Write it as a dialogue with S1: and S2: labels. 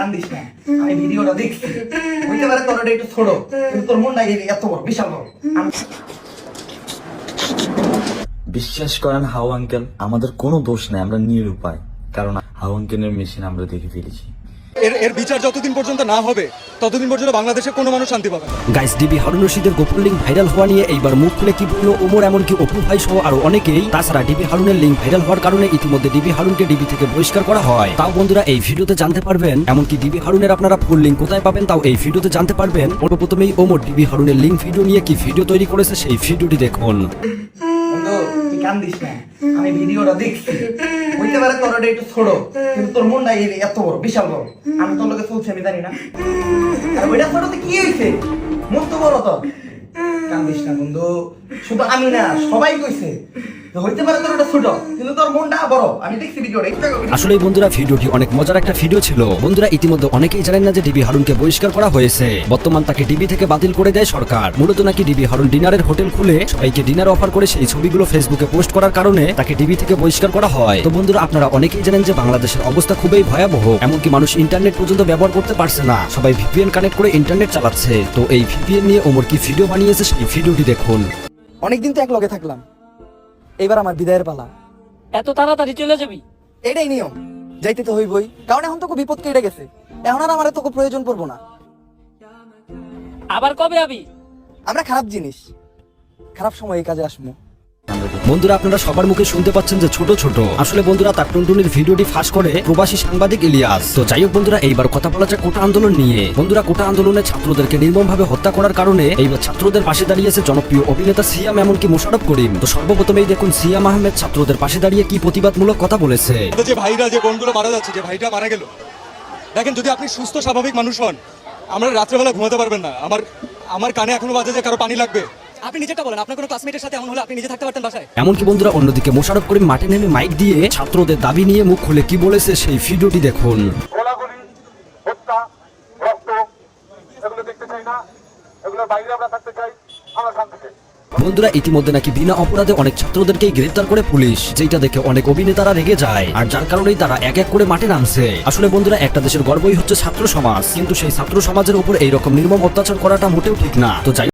S1: কান্দিস না? আমি ভিডিওটা দেখছি। হইতে পারে তোর একটু ছোট, কিন্তু তোর মন এই এত বড়, বিশাল বড়।
S2: বিশ্বাস করেন হাও আঙ্কেল, আমাদের কোনো দোষ নেই, আমরা নিরুপায়। কারণ হাও আঙ্কেলের মেশিন আমরা দেখে ফেলেছি।
S3: এর এর বিচার যতদিন পর্যন্ত না হবে, ততদিন পর্যন্ত বাংলাদেশে কোনো মানুষ শান্তি পাবে
S4: গাইস ডিবি হারুন রশিদের গোপন লিঙ্ক ভাইরাল হওয়া নিয়ে এইবার মুখ খুলে কি বলল ওমর, এমনকি অপু ভাই সহ আরও অনেকেই। তাছাড়া ডিবি হারুনের লিঙ্ক ভাইরাল হওয়ার কারণে ইতিমধ্যে ডিবি হারুনকে ডিবি থেকে বহিষ্কার করা হয়। তাও বন্ধুরা, এই ভিডিওতে জানতে পারবেন, এমনকি ডিবি হারুনের আপনারা ফুল লিঙ্ক কোথায় পাবেন তাও এই ভিডিওতে জানতে পারবেন। প্রথমেই ওমর ডিবি হারুনের লিঙ্ক ভিডিও নিয়ে কি ভিডিও তৈরি করেছে সেই ভিডিওটি দেখুন।
S1: আমি ভিডিওটা দেখছি। হইতে পারে তোর এটা একটু ছোট, কিন্তু তোর মনটা এত বড়, বিশাল বড়। আমি তোর লোকে চলছি, আমি জানি না। ওইটা ছোটতে কি হয়েছে? মন তো বড় তো। কান্দিস না বন্ধু। শুধু আমি না, সবাই কইছে। হইতে পারে তোর এটা ছোট কিন্তু তোর মনটা বড়। আমি দেখছি ভিডিওটা একটু আগে video-
S4: আসলে বন্ধুরা ভিডিওটি অনেক মজার একটা ভিডিও ছিল। বন্ধুরা ইতিমধ্যে অনেকেই জানেন না যে ডিবি হারুনকে বহিষ্কার করা হয়েছে। বর্তমান তাকে ডিবি থেকে বাতিল করে দেয় সরকার। মূলত নাকি ডিবি হারুন ডিনারের হোটেল খুলে সবাইকে ডিনার অফার করে সেই ছবিগুলো ফেসবুকে পোস্ট করার কারণে তাকে ডিবি থেকে বহিষ্কার করা হয়। তো বন্ধুরা আপনারা অনেকেই জানেন যে বাংলাদেশের অবস্থা খুবই ভয়াবহ। এমনকি মানুষ ইন্টারনেট পর্যন্ত ব্যবহার করতে পারছে না। সবাই ভিপিএন কানেক্ট করে ইন্টারনেট চালাচ্ছে। তো এই ভিপিএন নিয়ে ওমর কি ভিডিও বানিয়েছে সেই ভিডিওটি দেখুন।
S5: অনেকদিন তো এক লগে থাকলাম। এবার আমার বিদায়ের পালা।
S6: এত তাড়াতাড়ি চলে যাবি?
S5: এটাই নিয়ম। যাইতে তো হইবই। কারণ এখন তোকে বিপদ কেটে গেছে। এখন আর আমার তোকে প্রয়োজন পড়ব না।
S6: আবার কবে আবি?
S5: আমরা খারাপ জিনিস। খারাপ সময় এই কাজে আসব।
S4: বন্ধুরা, আপনারা সবার মুখে শুনতে পাচ্ছেন যে ছোট ছোট। আসলে বন্ধুরা, তার টুনটুনির ভিডিওটি ফাঁস করে প্রবাসী সাংবাদিক ইলিয়াস। তো যাই হোক বন্ধুরা, এইবার কথা বলা যায় কোটা আন্দোলন নিয়ে। বন্ধুরা, কোটা আন্দোলনে ছাত্রদেরকে নির্মমভাবে হত্যা করার কারণে এইবার ছাত্রদের পাশে দাঁড়িয়েছে জনপ্রিয় অভিনেতা সিয়াম, এমনকি মোশারফ করিম। তো সর্বপ্রথমেই দেখুন, সিয়াম আহমেদ ছাত্রদের পাশে দাঁড়িয়ে কি প্রতিবাদমূলক কথা বলেছে?
S3: যে ভাইরা, যে বোনগুলো মারা যাচ্ছে, যে ভাইটা মারা গেল। দেখেন, যদি আপনি সুস্থ, স্বাভাবিক মানুষ হন, আমরা রাত্রেবেলা ঘুমাতে পারবেন না। আমার আমার কানে এখনও বাজে যে কারও পানি লাগবে।
S7: আপনি নিজেটা বলেন আপনার কোনো ক্লাসমেটের সাথে এমন হলে আপনি নিজে থাকতে পারতেন বাসায়?
S4: এমনকি বন্ধুরা অন্যদিকে মোশারফ করিম মাঠে নেমে মাইক দিয়ে ছাত্রদের দাবি নিয়ে মুখ খুলে কি বলেছে সেই ভিডিওটি দেখুন।
S8: গোলাগুলি হত্যা রক্ত এগুলো দেখতে চাই না। এগুলোর বাইরে আমরা থাকতে চাই আমরা শান্তি চাই
S4: বন্ধুরা ইতিমধ্যে নাকি বিনা অপরাধে অনেক ছাত্রদেরকেই গ্রেফতার করে পুলিশ যেটা দেখে অনেক অভিনেতারা রেগে যায় আর যার কারণেই তারা এক এক করে মাঠে নামছে। আসলে বন্ধুরা একটা দেশের গর্বই হচ্ছে ছাত্র সমাজ কিন্তু সেই ছাত্র সমাজের উপর এইরকম নির্মম অত্যাচার করাটা মোটেও ঠিক না। তো যাই